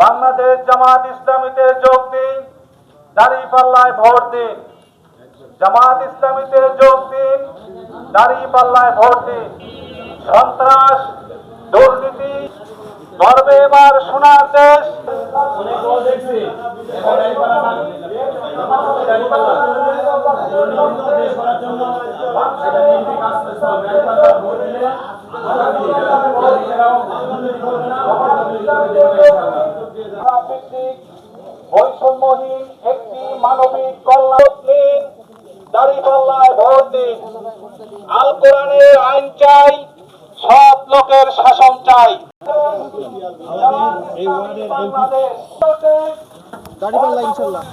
বাংলাদেশ জামাত ইসলামীতে যোগ দিন, দাড়ি পাল্লায় ভোট দিন। জামাত ইসলামীতে যোগ দিন, দাড়ি পাল্লায় ভোট দিন। সন্ত্রাস, দুর্নীতি, গর্বে এবার সোনার দেশ। বৈষম্যহীন একটি মানবিক কল্যাণ দিন দাঁড়িপাল্লায় ভোট দিন আল কোরআনের আইন চাই সব লোকের শাসন চাই দাড়িপাল্লা ইনশাল্লাহ।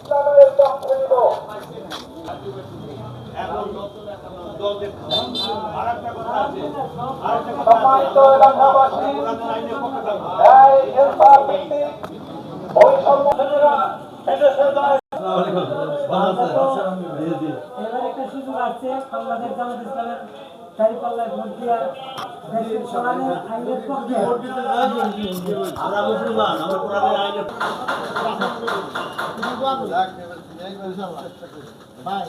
ইসলামের পক্ষে নিব সম্মানিত এলাকাবাসী এই ইনসাফ ভিত্তিক বৈষম্য এদেশের এবার একটা সুযোগ আসছে বাংলাদেশ জামাত ইসলামের দাঁড়িপাল্লায় ভোট দিয়া দেশের কোরআনের আইনের পক্ষে আমরা মুসলমান আমরা কোরআনের আইনে ভাই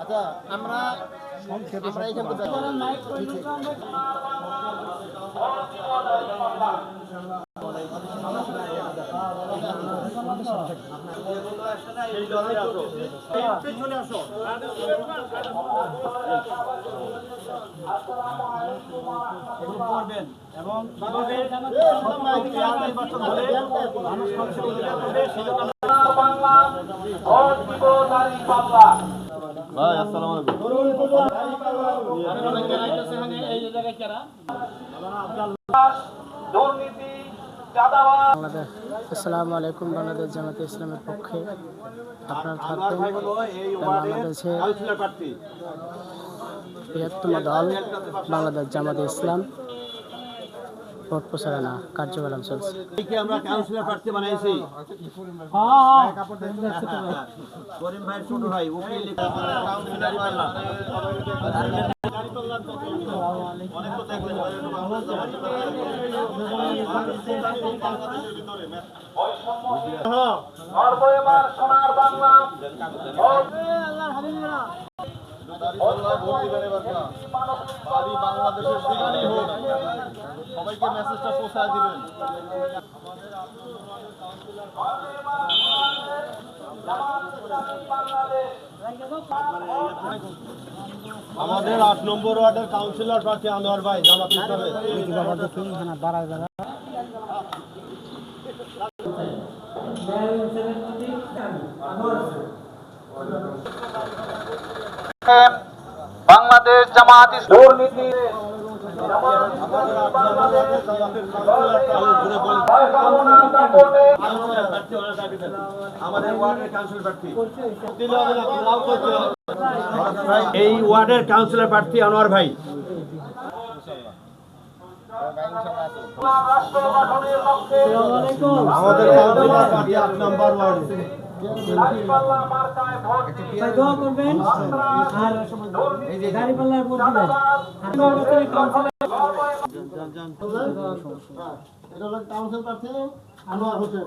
আচ্ছা আমরা আমরা এখান থেকে বাংলা ভোট দিব দাঁড়িপাল্লা ভাই আসসালামু আলাইকুম। বাংলাদেশ। আসসালামু আলাইকুম বাংলাদেশ জামাতে ইসলামের পক্ষে। আপনার থাকবেন প্রার্থী। বৃহত্তম দল বাংলাদেশ জামাতে ইসলাম। ভোট প্রচারণা কার্যক্রম চলছে। আমরা কাউন্সিলর প্রার্থী বানাইছি। করিম ভাই ছোট ভাই উকিল সোনার বাংলা বাংলাদেশের যেখানেই হোক সবাইকে মেসেজটা পৌঁছায় দিবেন। আমাদের আট নম্বর ওয়ার্ডের কাউন্সিলর প্রার্থী আনোয়ার ভাই, জামাত বাংলাদেশ জামাত দুর্নীতি এই ওয়ার্ডের কাউন্সিলর প্রার্থী আনোয়ার ভাই। আমাদের কাউন্সিলর প্রার্থী আট নম্বর ওয়ার্ডে। তাই দোয়া করবেন আর দাঁড়িপাল্লায় ভোট দিবেন কাউন্সিলর আনোয়ার হোসেন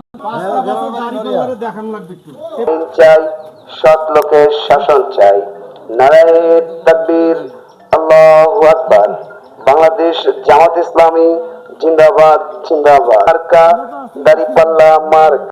চাই সৎ লোকের শাসন চাই। নারায়ণ তাকবীর আল্লাহ আকবার। বাংলাদেশ জামাত ইসলামী জিন্দাবাদ জিন্দাবাদ। মার্কা দারিপাল্লা মার্ক